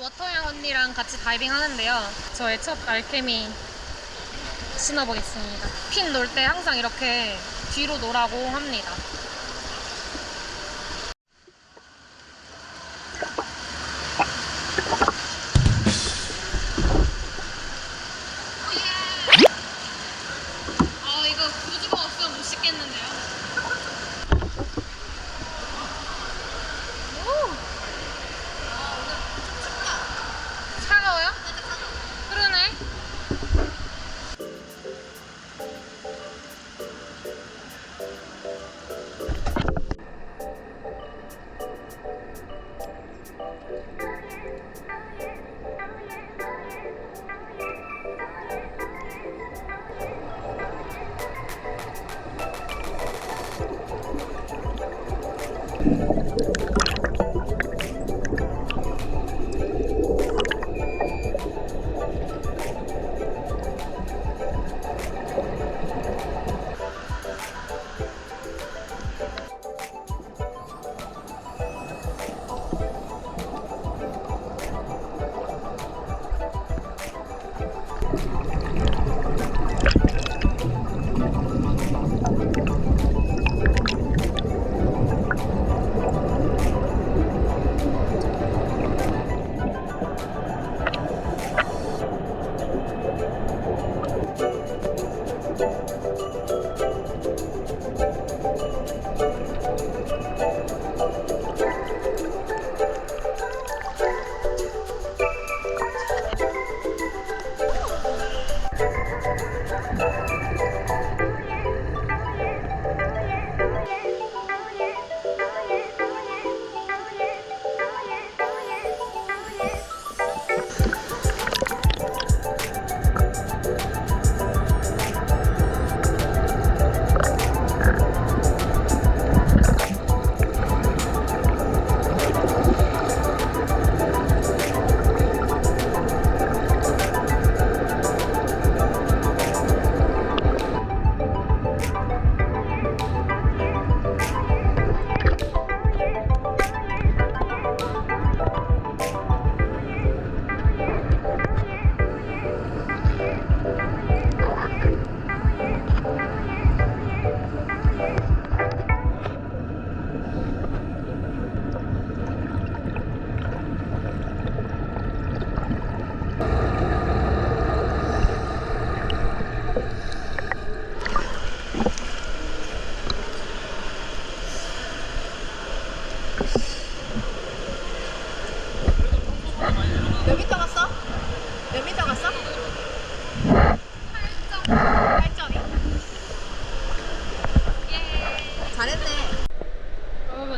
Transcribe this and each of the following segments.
워터양 언니랑 같이 다이빙 하는데요. 저의 첫 알케미 신어보겠습니다. 핀 놀 때 항상 이렇게 뒤로 놓으라고 합니다.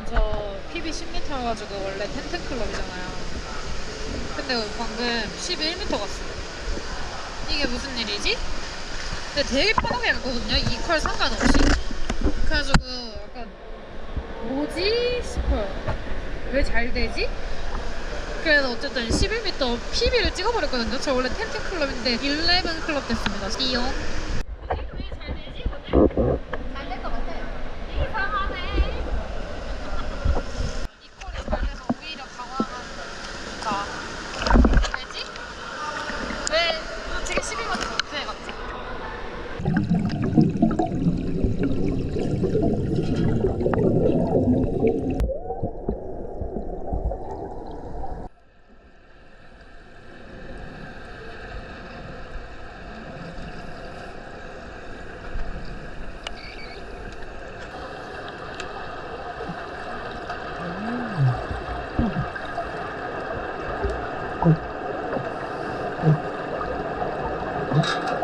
저 PB 10m여가지고 원래 텐트 클럽이잖아요. 근데 방금 11m 갔어요. 이게 무슨 일이지? 근데 되게 편하게 갔거든요. 이퀄 상관없이. 그래가지고 약간 뭐지 싶어요. 왜 잘 되지? 그래서 어쨌든 11m PB를 찍어버렸거든요. 저 원래 텐트 클럽인데 11 클럽 됐습니다. 띠용. 来い。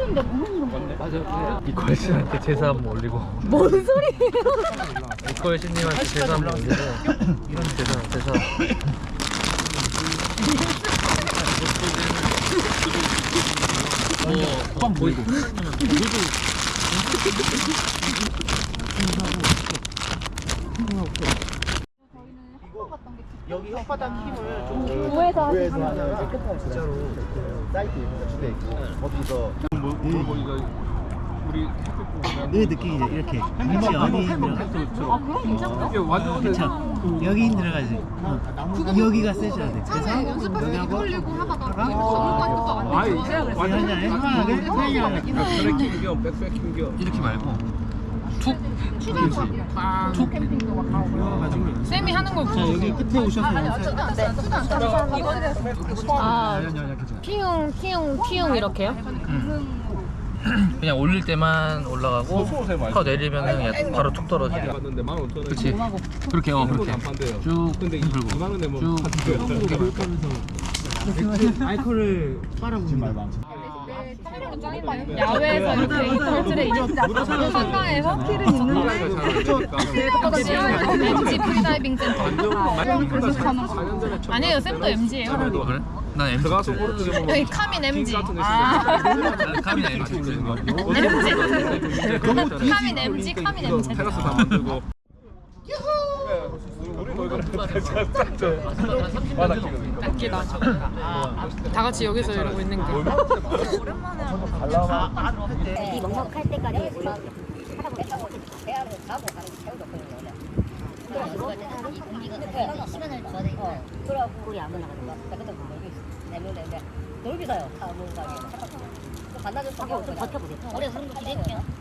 키우는데 무슨 맞아. 이퀄 씨한테 제사 한번 올리고. 뭔 소리예요? 이퀄 씨님한테 제사 한번 올리고. 이런 제사, 제사. 어, 방 보이고. 여기 혓바닥 힘을 좀 구에서 하면 이제 끝에 진짜로 사이트 주돼 있고 거기서 뭐, 뭐, 이거 우리 내 느낌이 이제 이렇게 그렇지 어디 힘들어 아 그럼? 이게 완전 그쵸 여기 힘들어가지 어. 여기가 세져야 돼. 그래서 연습해서 여기하고 올리고 하다가 하다가 가물관도 안 아이, 되고 완전 해맑게 해맑게 트래킹 겸 백패킹 겸 이렇게 말고 툭. 쌤이 하는 걸자 보고 여기 끝에 오셔서 아 피웅 피웅 피웅 이렇게요? 그냥 올릴 때만 올라가고 터 내리면은 그냥 바로 툭 떨어지게 봤는데 만. 그렇지 그렇게 어 그렇게. 안 판대요. 쭉 근데 이 들고. 2만 원에 뭐쭉 이렇게 말고 알코올을 빨아보면 야외에서 이렇게 인터넷에 이제 상가에서 키를 있는 MG 프리다이빙 센터. 아니에요. 쌤도 MG예요. 어, 그래? 난 MG 들어가서 보면 여기 카민 MG 아. 카빈 MG MG 카민 MG 카민 MG 테라스 다 만들고. 뭐 웃기다 다 같이 여기서 이러고 있는 게이 먹먹할 때까지 가고 가는 시간을 줘야 되니까 그러고 우리 안 만나가지고 나 그때 놀고 있어 내는데 이제 놀기 가요 다 모은 가게 반나절 버텨보세요 어려서 한번 기대해볼게요